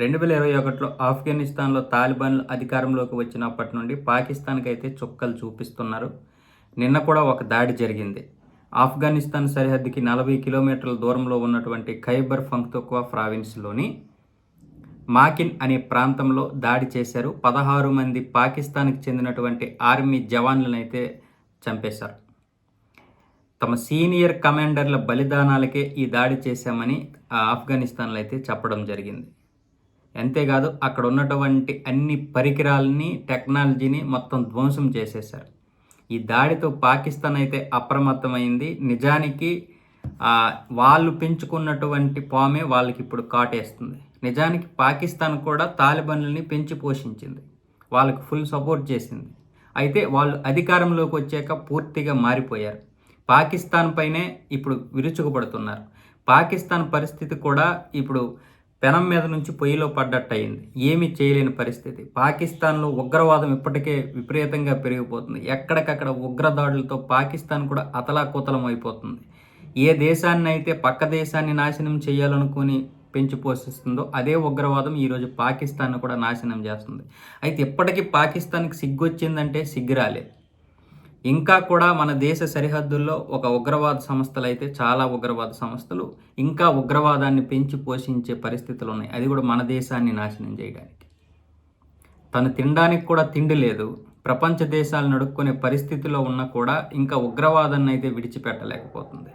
రెండు వేల ఇరవై ఒకటిలో ఆఫ్ఘనిస్తాన్లో తాలిబాన్లు అధికారంలోకి వచ్చినప్పటి నుండి పాకిస్తాన్కి అయితే చుక్కలు చూపిస్తున్నారు. నిన్న కూడా ఒక దాడి జరిగింది. ఆఫ్ఘనిస్తాన్ సరిహద్దుకి నలభై కిలోమీటర్ల దూరంలో ఉన్నటువంటి ఖైబర్ ఫంక్తోక్వా ప్రావిన్స్లోని మాకిన్ అనే ప్రాంతంలో దాడి చేశారు. పదహారు మంది పాకిస్తాన్కి చెందినటువంటి ఆర్మీ జవాన్లనైతే చంపేశారు. తమ సీనియర్ కమాండర్ల బలిదానాలకే ఈ దాడి చేశామని ఆఫ్ఘనిస్తాన్లో అయితే చెప్పడం జరిగింది. అంతేకాదు అక్కడ ఉన్నటువంటి అన్ని పరికరాలని టెక్నాలజీని మొత్తం ధ్వంసం చేసేశారు. ఈ దాడితో పాకిస్తాన్ అయితే అప్రమత్తమైంది. నిజానికి వాళ్ళు పెంచుకున్నటువంటి పామే వాళ్ళకి ఇప్పుడు కాటేస్తుంది. నిజానికి పాకిస్తాన్ కూడా తాలిబన్లని పెంచి పోషించింది. వాళ్ళకి ఫుల్ సపోర్ట్ చేసింది. అయితే వాళ్ళు అధికారంలోకి వచ్చాక పూర్తిగా మారిపోయారు. పాకిస్తాన్ పైనే ఇప్పుడు విరుచుకుపడుతున్నారు. పాకిస్తాన్ పరిస్థితి కూడా ఇప్పుడు పెనం మీద నుంచి పొయ్యిలో పడ్డట్టు అయింది ఏమీ చేయలేని పరిస్థితి. పాకిస్తాన్లో ఉగ్రవాదం ఇప్పటికే విపరీతంగా పెరిగిపోతుంది. ఎక్కడికక్కడ ఉగ్రదాడులతో పాకిస్తాన్ కూడా అతలాకుతలం అయిపోతుంది. ఏ దేశాన్ని అయితే పక్క దేశాన్ని నాశనం చేయాలనుకుని పెంచి పోషిస్తుందో అదే ఉగ్రవాదం ఈరోజు పాకిస్తాన్ కూడా నాశనం చేస్తుంది. అయితే ఇప్పటికీ పాకిస్తాన్కి సిగ్గు వచ్చిందంటే సిగ్గు రాలేదు ఇంకా కూడా మన దేశ సరిహద్దుల్లో ఒక ఉగ్రవాద సంస్థలు అయితే చాలా ఉగ్రవాద సంస్థలు ఇంకా ఉగ్రవాదాన్ని పెంచి పోషించే పరిస్థితులు ఉన్నాయి. అది కూడా మన దేశాన్ని నాశనం చేయడానికి. తను తినడానికి కూడా తిండి లేదు. ప్రపంచ దేశాలు నడుక్కునే పరిస్థితిలో ఉన్నా కూడా ఇంకా ఉగ్రవాదాన్ని అయితే విడిచిపెట్టలేకపోతుంది.